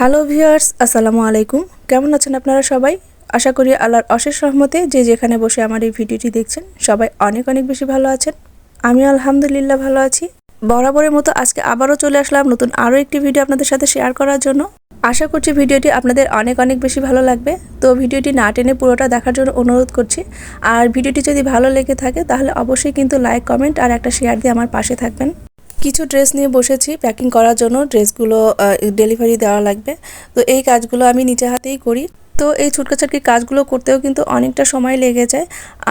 Hello viewers, আসসালামু আলাইকুম। কেমন আছেন আপনারা সবাই? আশা করি আল্লাহর অশেষ রহমতে যে যেখানে বসে আমার এই ভিডিওটি দেখছেন, সবাই অনেক অনেক বেশি ভালো আছেন। আমি আলহামদুলিল্লাহ ভালো আছি। বরাবরের মতো আজকে আবারও চলে আসলাম নতুন আরও একটি ভিডিও আপনাদের সাথে শেয়ার করার জন্য। আশা করছি ভিডিওটি আপনাদের অনেক অনেক বেশি ভালো লাগবে। তো ভিডিওটি না টেনে পুরোটা দেখার জন্য অনুরোধ করছি। আর ভিডিওটি যদি ভালো লেগে থাকে, তাহলে অবশ্যই কিন্তু লাইক, কমেন্ট আর একটা শেয়ার দিয়ে আমার পাশে থাকবেন। কিছু ড্রেস নিয়ে বসেছি প্যাকিং করার জন্য ড্রেসগুলো ডেলিভারি দেওয়া লাগবে। তো এই কাজগুলো আমি নিজে হাতেই করি। তো এই ছুটকাছাটকি কাজগুলো করতেও কিন্তু অনেকটা সময় লেগে যায়।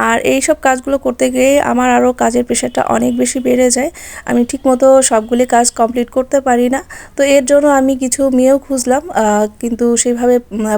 আর এই সব কাজগুলো করতে গিয়ে আমার আরও কাজের প্রেশারটা অনেক বেশি বেড়ে যায়। আমি ঠিকমতো সবগুলি কাজ কমপ্লিট করতে পারি না। তো এর জন্য আমি কিছু মেয়েও খুঁজলাম কিন্তু সেভাবে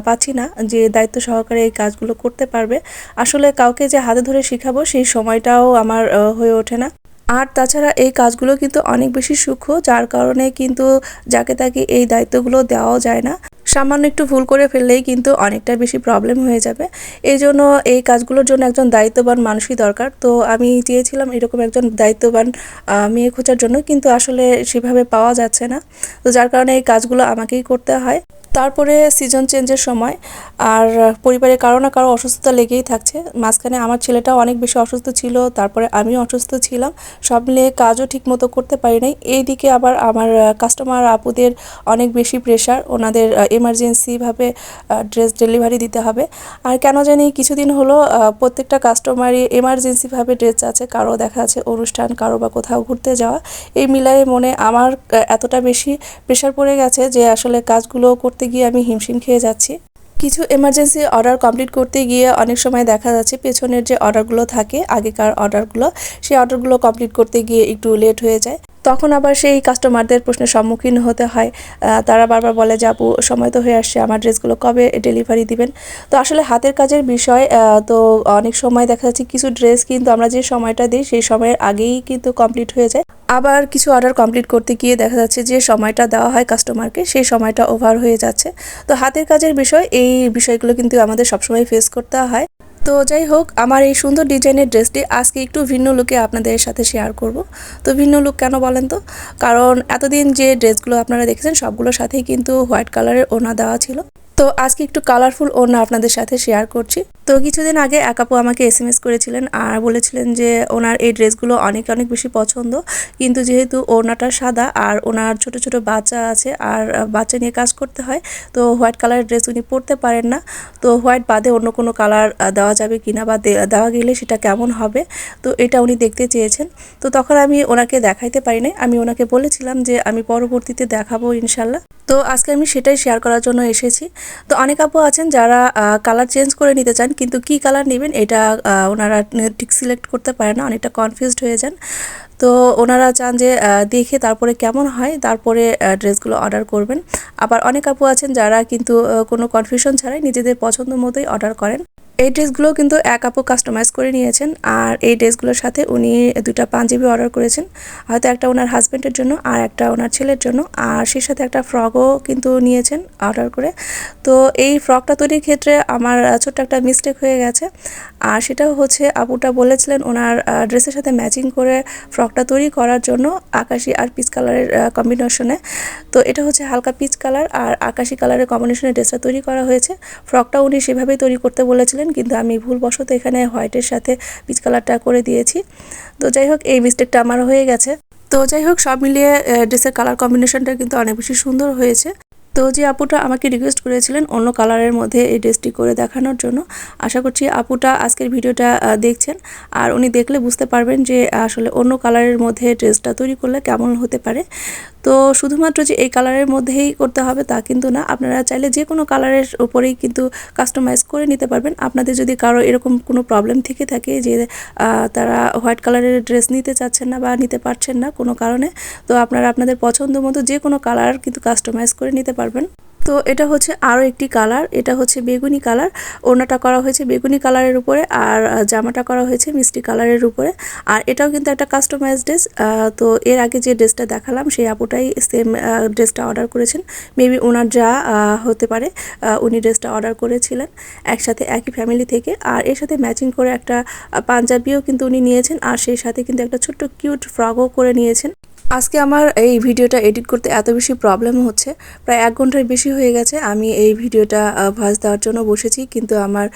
পাচ্ছি না যে দায়িত্ব সহকারে এই কাজগুলো করতে পারবে। আসলে কাউকে যে হাতে ধরে শেখাবো সেই সময়টাও আমার হয়ে ওঠে না। আর তাছাড়া এই কাজগুলো কিন্তু অনেক বেশি সূক্ষ্ম, যার কারণে কিন্তু যাকে তাকে এই দায়িত্বগুলো দেওয়াও যায় না। সামান্য একটু ভুল করে ফেললেই কিন্তু অনেকটা বেশি প্রবলেম হয়ে যাবে। এই জন্য এই কাজগুলোর জন্য একজন দায়িত্ববান মানুষই দরকার। তো আমি চেয়েছিলাম এরকম একজন দায়িত্ববান মেয়ে খোঁজার জন্য কিন্তু আসলে সেভাবে পাওয়া যাচ্ছে না। তো যার কারণে এই কাজগুলো আমাকেই করতে হয়। তারপরে সিজন চেঞ্জের সময়, আর পরিবারে কারও না কারও অসুস্থতা লেগেই থাকছে। মাঝখানে আমার ছেলেটাও অনেক বেশি অসুস্থ ছিল, তারপরে আমিও অসুস্থ ছিলাম। সব মিলিয়ে কাজও ঠিকমতো করতে পারি নাই। এইদিকে আবার আমার কাস্টমার আপুদের অনেক বেশি প্রেশার ওনাদের এমার্জেন্সিভাবে ড্রেস ডেলিভারি দিতে হবে। আর কেন জানি কিছুদিন হলো প্রত্যেকটা কাস্টমারই এমার্জেন্সিভাবে ড্রেস আছে। কারও দেখা আছে অনুষ্ঠান, কারও বা কোথাও ঘুরতে যাওয়া। এই মিলায়ে মনে আমার এতটা বেশি প্রেশার পড়ে গেছে যে আসলে কাজগুলো করতে গিয়ে আমি হিমশিম খেয়ে যাচ্ছি। কিছু এমার্জেন্সি অর্ডার কমপ্লিট করতে গিয়ে অনেক সময় দেখা যাচ্ছে পেছনের যে অর্ডারগুলো থাকে, আগেকার অর্ডারগুলো সেই অর্ডারগুলো কমপ্লিট করতে গিয়ে একটু লেট হয়ে যায়। তখন আবার সেই কাস্টমারদের প্রশ্নের সম্মুখীন হতে হয়। তারা বারবার বলে যে, আপু, সময় তো হয়ে আসছে, আমার ড্রেসগুলো কবে ডেলিভারি দিবেন? তো আসলে হাতের কাজের বিষয় তো অনেক সময় দেখা যাচ্ছে কিছু ড্রেস কিন্তু আমরা যে সময়টা দিই, সেই সময়ের আগেই কিন্তু কমপ্লিট হয়ে যায়। আবার কিছু অর্ডার কমপ্লিট করতে গিয়ে দেখা যাচ্ছে যে সময়টা দেওয়া হয় কাস্টমারকে সেই সময়টা ওভার হয়ে যাচ্ছে। তো হাতের কাজের বিষয়, এই বিষয়গুলো কিন্তু আমাদের সবসময় ফেস করতে হয়। তো যাই হোক, আমার এই সুন্দর ডিজাইনের ড্রেসটি আজকে একটু ভিন্ন লুকে আপনাদের সাথে শেয়ার করব। তো ভিন্ন লুক কেন বলেন তো? কারণ এতদিন যে ড্রেসগুলো আপনারা দেখেছেন, সবগুলোর সাথেই কিন্তু হোয়াইট কালারের ওনা দেওয়া ছিল। তো আজকে একটু কালারফুল ওড়না আপনাদের সাথে শেয়ার করছি। তো কিছুদিন আগে এক আপু আমাকে এস এম এস করেছিলেন আর বলেছিলেন যে ওনার এই ড্রেসগুলো অনেক অনেক বেশি পছন্দ। কিন্তু যেহেতু ওড়নাটা সাদা আর ওনার ছোট ছোট বাচ্চা আছে আর বাচ্চা নিয়ে কাজ করতে হয়, তো হোয়াইট কালারের ড্রেস উনি পরতে পারেন না। তো হোয়াইট বাদে অন্য কোনো কালার দেওয়া যাবে কিনা বা দেওয়া গেলে সেটা কেমন হবে? তো এটা উনি দেখতে চেয়েছেন। তো তখন আমি ওনাকে দেখাইতে পারি নাই। আমি ওনাকে বলেছিলাম যে আমি পরবর্তীতে দেখাবো ইনশাল্লাহ। তো আজকে আমি সেটাই শেয়ার করার জন্য এসেছি। তো অনেক আপু আছেন যারা কালার চেঞ্জ করে নিতে চান, কিন্তু কি কালার নেবেন এটা ওনারা ঠিক সিলেক্ট করতে পারে না, অনেকটা কনফিউজড হয়ে যান। তো ওনারা চান যে দেখে তারপরে কেমন হয়, তারপরে ড্রেসগুলো অর্ডার করবেন। আবার অনেক আপু আছেন যারা কিন্তু কোনো কনফিউশন ছাড়াই নিজেদের পছন্দ মতোই অর্ডার করেন। এই ড্রেসগুলো কিন্তু এক আপু কাস্টমাইজ করে নিয়েছেন আর এই ড্রেসগুলোর সাথে উনি দুটা পাঞ্জাবি অর্ডার করেছেন। হয়তো একটা ওনার হাজব্যান্ডের জন্য আর একটা ওনার ছেলের জন্য। আর সেই সাথে একটা ফ্রকও কিন্তু নিয়েছেন অর্ডার করে। তো এই ফ্রকটা তৈরির ক্ষেত্রে আমার ছোট্ট একটা মিস্টেক হয়ে গেছে। আর সেটা হচ্ছে আপুটা বলেছিলেন ওনার ড্রেসের সাথে ম্যাচিং করে ফ্রকটা তৈরি করার জন্য আকাশি আর পিচ কালারের কম্বিনেশনে তো এটা হচ্ছে হালকা পিচ কালার আর আকাশি কালারের কম্বিনেশনে ড্রেসটা তৈরি করা হয়েছে। ফ্রকটা উনি সেভাবেই তৈরি করতে বলেছিলেন। কিন্তু আমি ভুলবশত এখানে হোয়াইটের সাথে পিচ কালারটা করে দিয়েছি। তো যাই হোক, এই মিস্টেকটা আমার হয়ে গেছে। তো যাই হোক, সব মিলিয়ে ড্রেসের কালার কম্বিনেশনটা কিন্তু অনেক বেশি সুন্দর হয়েছে। তো যে আপুটা আমাকে রিকোয়েস্ট করেছিলেন অন্য কালারের মধ্যে এই ড্রেসটি করে দেখানোর জন্য, আশা করছি আপুটা আজকের ভিডিওটা দেখছেন। আর উনি দেখলে বুঝতে পারবেন যে আসলে অন্য কালারের মধ্যে ড্রেসটা তৈরি করলে কেমন হতে পারে। তো শুধুমাত্র যে এই কালারের মধ্যেই করতে হবে তা কিন্তু না, আপনারা চাইলে যে কোনো কালারের উপরেই কিন্তু কাস্টমাইজ করে নিতে পারবেন। আপনাদের যদি কারও এরকম কোনো প্রবলেম থেকে থাকে যে তারা হোয়াইট কালারের ড্রেস নিতে চাচ্ছেন না বা নিতে পারছেন না কোনো কারণে, তো আপনারা আপনাদের পছন্দ মতো যে কোনো কালার কিন্তু কাস্টমাইজ করে নিতে পারবেন। তো এটা হচ্ছে আরও একটি কালার, এটা হচ্ছে বেগুনি কালার। ওড়নাটা করা হয়েছে বেগুনি কালারের উপরে আর জামাটা করা হয়েছে মিষ্টি কালারের উপরে। আর এটাও কিন্তু একটা কাস্টমাইজ ড্রেস তো এর আগে যে ড্রেসটা দেখালাম, সেই আপুটাই সেম ড্রেসটা অর্ডার করেছেন। মেবি ওনার যা হতে পারে উনি ড্রেসটা অর্ডার করেছিলেন একসাথে একই ফ্যামিলি থেকে। আর এর সাথে ম্যাচিং করে একটা পাঞ্জাবিও কিন্তু উনি নিয়েছেন। আর সেই সাথে কিন্তু একটা ছোট্ট কিউট ফ্রকও করে নিয়েছেন। আজকে আমার এই ভিডিওটা এডিট করতে এত বেশি প্রবলেম হচ্ছে, প্রায় এক ঘণ্টার বেশি হয়ে গেছে আমি এই ভিডিওটা ভয়েস দেওয়ার জন্য বসেছি, কিন্তু আমার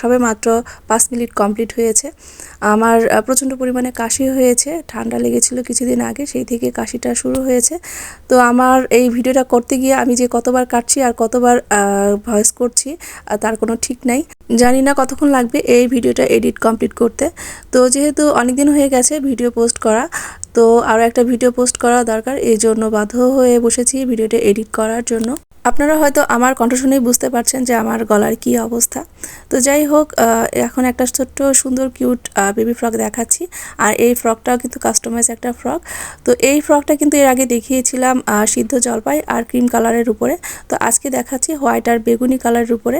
সবে মাত্র পাঁচ মিনিট কমপ্লিট হয়েছে। আমার প্রচণ্ড পরিমাণে কাশি হয়েছে, ঠান্ডা লেগেছিল কিছুদিন আগে, সেই থেকে কাশিটা শুরু হয়েছে। তো আমার এই ভিডিওটা করতে গিয়ে আমি যে কতবার কাটছি আর কতবার ভয়েস করছি তার কোনো ঠিক নাই। জানি না কতক্ষণ লাগবে এই ভিডিওটা এডিট কমপ্লিট করতে। তো যেহেতু অনেক দিন হয়ে গেছে ভিডিও পোস্ট করা তো আরও একটা ভিডিও পোস্ট করা দরকার, এই জন্য বাধ্য হয়ে বসেছি ভিডিওটা এডিট করার জন্য। আপনারা হয়তো আমার কণ্ঠ শুনেই বুঝতে পারছেন যে আমার গলার কি অবস্থা। তো যাই হোক এখন একটা ছোট্ট সুন্দর কিউট বেবি ফ্রক দেখাচ্ছি। আর এই ফ্রকটাও কিন্তু কাস্টমাইজ একটা ফ্রক। তো এই ফ্রকটা কিন্তু এর আগে দেখিয়েছিলাম সিদ্ধ জলপাই আর ক্রিম কালারের উপরে। তো আজকে দেখাচ্ছি হোয়াইট আর বেগুনি কালারের উপরে।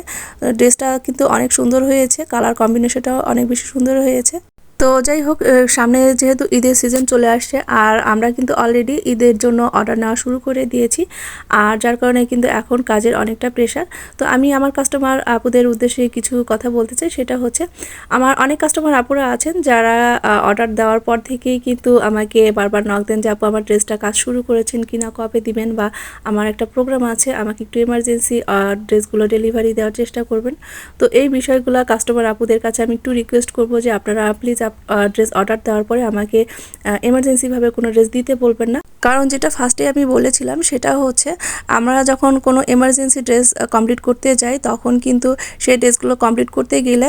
ড্রেসটা কিন্তু অনেক সুন্দর হয়েছে, কালার কম্বিনেশনটাও অনেক বেশি সুন্দর হয়েছে। তো যাই হোক সামনে যেহেতু ঈদের সিজন চলে আসছে, আর আমরা কিন্তু অলরেডি ঈদের জন্য অর্ডার নেওয়া শুরু করে দিয়েছি, আর যার কারণে কিন্তু এখন কাজের অনেকটা প্রেশার তো আমি আমার কাস্টমার আপুদের উদ্দেশ্যে কিছু কথা বলতে চাই, সেটা হচ্ছে, আমার অনেক কাস্টমার আপুরা আছেন যারা অর্ডার দেওয়ার পর থেকেই কিন্তু আমাকে বারবার নক দেন যে, আপু, আমার ড্রেসটা কাজ শুরু করেছেন কিনা, কবে দিবেন? বা, আমার একটা প্রোগ্রাম আছে, আমাকে একটু এমার্জেন্সি ড্রেসগুলো ডেলিভারি দেওয়ার চেষ্টা করবেন। তো এই বিষয়গুলো কাস্টমার আপুদের কাছে আমি একটু রিকোয়েস্ট করব যে, আপনারা প্লিজ ড্রেস অর্ডার দেওয়ার পরে আমাকে এমার্জেন্সিভাবে কোনো ড্রেস দিতে বলবেন না। কারণ যেটা ফার্স্টে আমি বলেছিলাম সেটা হচ্ছে, আমরা যখন কোনো এমার্জেন্সি ড্রেস কমপ্লিট করতে যাই, তখন কিন্তু সেই ড্রেসগুলো কমপ্লিট করতে গেলে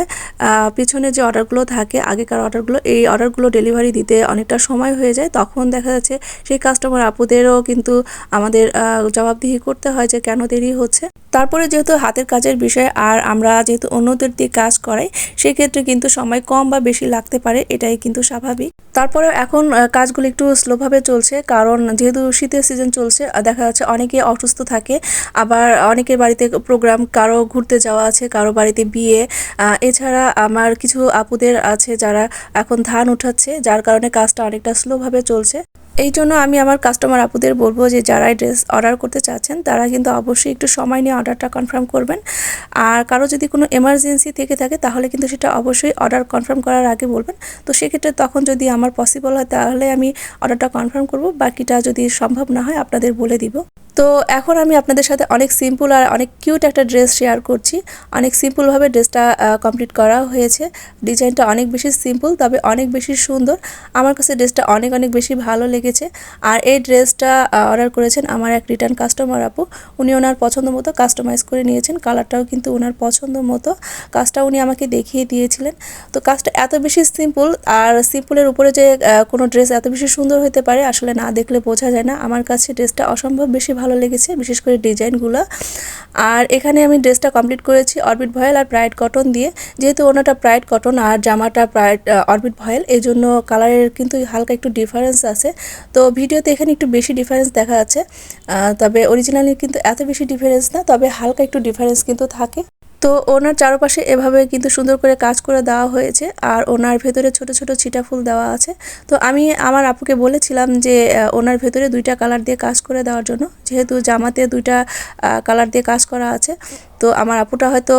পিছনে যে অর্ডারগুলো থাকে, আগেকার অর্ডারগুলো এই অর্ডারগুলো ডেলিভারি দিতে অনেকটা সময় হয়ে যায়। তখন দেখা যাচ্ছে সেই কাস্টমার আপুদেরও কিন্তু আমাদের জবাবদিহি করতে হয় যে কেন দেরি হচ্ছে। তারপরে যেহেতু হাতের কাজের বিষয় আর আমরা যেহেতু অন্যদের দিয়ে কাজ করাই, সেক্ষেত্রে কিন্তু সময় কম বা বেশি লাগতে পারে, এটাই কিন্তু স্বাভাবিক। তারপরে এখন কাজগুলো একটু স্লোভাবে চলছে, কারণ যেহেতু শীতের সিজন চলছে দেখা যাচ্ছে অনেকে অসুস্থ থাকে, আবার অনেকের বাড়িতে প্রোগ্রাম কারও ঘুরতে যাওয়া আছে, কারও বাড়িতে বিয়ে। এছাড়া আমার কিছু আপুদের আছে যারা এখন ধান উঠাচ্ছে, যার কারণে কাজটা অনেকটা স্লোভাবে চলছে। এই জন্য আমি আমার কাস্টমার আপুদের বলব যে, যারা ড্রেস অর্ডার করতে চাচ্ছেন, তারা কিন্তু অবশ্যই একটু সময় নিয়ে অর্ডারটা কনফার্ম করবেন। আর কারও যদি কোনো এমার্জেন্সি থেকে থাকে, তাহলে কিন্তু সেটা অবশ্যই অর্ডার কনফার্ম করার আগে বলবেন। তো সেক্ষেত্রে তখন যদি আমার পসিবল হয়, তাহলে আমি অর্ডারটা কনফার্ম করব। বাকিটা যদি সম্ভব না হয়, আপনাদের বলে দিব। তো এখন আমি আপনাদের সাথে অনেক সিম্পল আর অনেক কিউট একটা ড্রেস শেয়ার করছি। অনেক সিম্পলভাবে ড্রেসটা কমপ্লিট করা হয়েছে। ডিজাইনটা অনেক বেশি সিম্পল তবে অনেক বেশি সুন্দর। আমার কাছে ড্রেসটা অনেক অনেক বেশি ভালো লেগেছে আর এই ড্রেসটা অর্ডার করেছেন আমার এক রিটার্ন কাস্টমার আপু। উনি ওনার পছন্দ মতো কাস্টমাইজ করে নিয়েছেন। কালারটাও কিন্তু ওনার পছন্দ মতো। কাজটা উনি আমাকে দেখিয়ে দিয়েছিলেন। তো কাজটা এত বেশি সিম্পল আর সিম্পলের উপরে যে কোনো ড্রেস এত বেশি সুন্দর হতে পারে, আসলে না দেখলে বোঝা যায় না। আমার কাছে ড্রেসটা অসম্ভব বেশি ভালো লেগেছে, বিশেষ করে ডিজাইনগুলো। আর এখানে আমি ড্রেসটা কমপ্লিট করেছি অরবিট ভয়েল আর প্রাইড কটন দিয়ে। যেহেতু ওনাটা প্রাইড কটন আর জামাটা প্রাইড অরবিট ভয়েল এই জন্য কালারের কিন্তু হালকা একটু ডিফারেন্স আছে। তো ভিডিওতে এখানে একটু বেশি ডিফারেন্স দেখা যাচ্ছে। তবে অরিজিনালি কিন্তু এত বেশি ডিফারেন্স না, তবে হালকা একটু ডিফারেন্স কিন্তু থাকে। তো ওনার চারপাশে এভাবে কিন্তু সুন্দর করে কাজ করে দেওয়া হয়েছে আর ওনার ভেতরে ছোট ছোট ছিটা ফুল দেওয়া আছে। তো আমি আমার আপুকে বলেছিলাম যে ওনার ভেতরে দুইটা কালার দিয়ে কাজ করে দেওয়ার জন্য। যেহেতু জামাতে দুইটা কালার দিয়ে কাজ করা আছে, তো আমার আপুটা হয়তো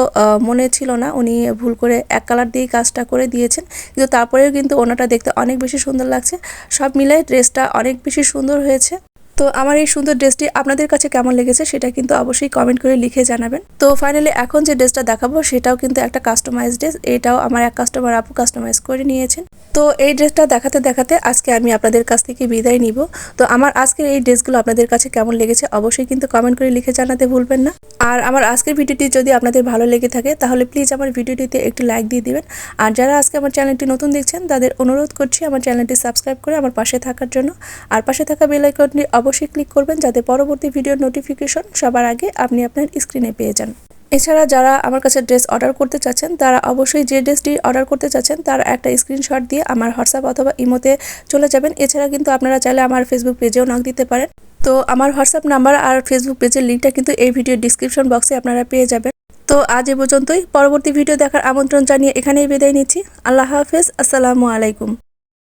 মনে ছিল না উনি ভুল করে এক কালার দিয়েই কাজটা করে দিয়েছেন। কিন্তু তারপরেও কিন্তু ওনাটা দেখতে অনেক বেশি সুন্দর লাগছে। সব মিলে ড্রেসটা অনেক বেশি সুন্দর হয়েছে। তো আমার এই সুন্দর ড্রেসটি আপনাদের কাছে কেমন লেগেছে সেটা কিন্তু অবশ্যই কমেন্ট করে লিখে জানাবেন। তো ফাইনালি এখন যে ড্রেসটা দেখাবো সেটাও কিন্তু একটা কাস্টমাইজ ড্রেস, এটাও আমার এক কাস্টমার আপু কাস্টমাইজ করে নিয়েছেন। তো এই ড্রেসটা দেখাতে দেখাতে আজকে আমি আপনাদের কাছ থেকে বিদায় নিব। তো আমার আজকের এই ড্রেসগুলো আপনাদের কাছে কেমন লেগেছে অবশ্যই কিন্তু কমেন্ট করে লিখে জানাতে ভুলবেন না। আর আমার আজকের ভিডিওটি যদি আপনাদের ভালো লেগে থাকে তাহলে প্লিজ আমার ভিডিওটিতে একটু লাইক দিয়ে দিবেন। আর যারা আজকে আমার চ্যানেলটি নতুন দেখছেন তাদের অনুরোধ করছি আমার চ্যানেলটি সাবস্ক্রাইব করে আমার পাশে থাকার জন্য। আর পাশে থাকা বেল আইকনটি অবশ্যই ক্লিক করবেন যাতে পরবর্তী ভিডিওর নোটিফিকেশন সবার আগে আপনি আপনার স্ক্রিনে পেয়ে যান। এছাড়া যারা আমার কাছে ড্রেস অর্ডার করতে চাচ্ছেন, তারা অবশ্যই যে ড্রেসটি অর্ডার করতে চাচ্ছেন, তার একটা স্ক্রিনশট দিয়ে আমার হোয়াটসঅ্যাপ অথবা ইমোতে চলে যাবেন। এছাড়া কিন্তু আপনারা চাইলে আমার ফেসবুক পেজেও নক দিতে পারেন। তো আমার হোয়াটসঅ্যাপ নাম্বার আর ফেসবুক পেজের লিঙ্কটা কিন্তু এই ভিডিওর ডিসক্রিপশন বক্সে আপনারা পেয়ে যাবেন। তো আজ এ পর্যন্তই। পরবর্তী ভিডিও দেখার আমন্ত্রণ জানিয়ে এখানেই বিদায় নিচ্ছি। আল্লাহ হাফেজ। আসসালামু আলাইকুম।